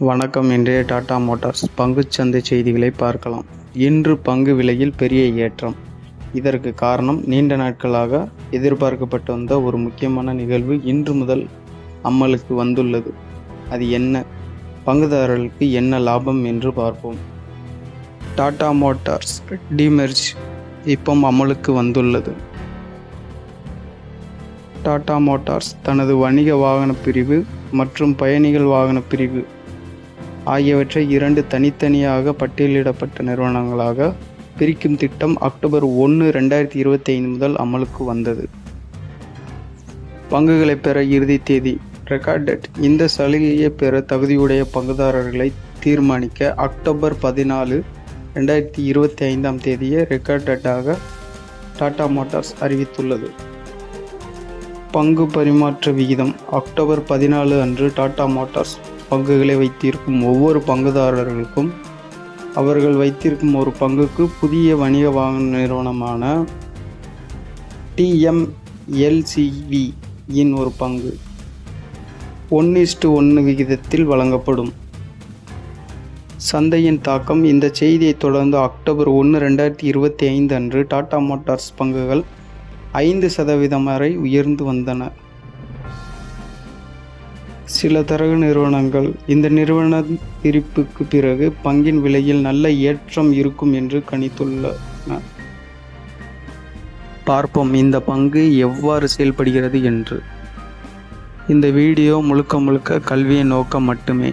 வணக்கம் இன்றைய டாடா மோட்டார்ஸ் பங்குச்சந்தை செய்திகளை பார்க்கலாம். இன்று பங்கு விலையில் பெரிய ஏற்றம். இதற்கு காரணம் நீண்ட நாட்களாக எதிர்பார்க்கப்பட்டு வந்த ஒரு முக்கியமான நிகழ்வு இன்று முதல் அமலுக்கு வந்துள்ளது. அது என்ன? பங்குதாரர்களுக்கு என்ன லாபம் என்று பார்ப்போம். டாடா மோட்டார்ஸ் டிமெர்ஜ் இப்போ அமலுக்கு வந்துள்ளது. டாடா மோட்டார்ஸ் தனது வணிக வாகன பிரிவு மற்றும் பயணிகள் வாகன பிரிவு ஆகியவற்றை இரண்டு தனித்தனியாக பட்டியலிடப்பட்ட நிறுவனங்களாக பிரிக்கும் திட்டம் அக்டோபர் ஒன்று ரெண்டாயிரத்தி இருபத்தி ஐந்து முதல் அமலுக்கு வந்தது. பங்குகளை பெற இறுதி தேதி ரெக்கார்டட் இந்த சலுகையை பெற தகுதியுடைய பங்குதாரர்களை தீர்மானிக்க அக்டோபர் பதினாலு ரெண்டாயிரத்தி இருபத்தி ஐந்தாம் தேதியை ரெக்கார்ட் டாடா மோட்டார்ஸ் அறிவித்துள்ளது. பங்கு பரிமாற்ற விகிதம் அக்டோபர் பதினாலு அன்று டாடா மோட்டார்ஸ் பங்குகளை வைத்திருக்கும் ஒவ்வொரு பங்குதாரர்களுக்கும் அவர்கள் வைத்திருக்கும் ஒரு பங்குக்கு புதிய வணிக வாகன நிறுவனமான டிஎம்எல்சிவி இன் ஒரு பங்கு. ஒன் இஸ்டு ஒன்று விகிதத்தில் வழங்கப்படும். சந்தையின் தாக்கம் இந்த செய்தியை தொடர்ந்து அக்டோபர் ஒன்று ரெண்டாயிரத்தி இருபத்தி ஐந்து அன்று டாடா மோட்டார்ஸ் பங்குகள் ஐந்து சதவீதம் வரை உயர்ந்து வந்தன. சில தரகு நிறுவனங்கள் இந்த நிறுவன பிரிப்புக்கு பிறகு பங்கின் விலையில் நல்ல ஏற்றம் இருக்கும் என்று கணித்துள்ளன. பார்ப்போம் இந்த பங்கு எவ்வாறு செயல்படுகிறது என்று. இந்த வீடியோ முழுக்க முழுக்க கல்வியின் நோக்கம் மட்டுமே.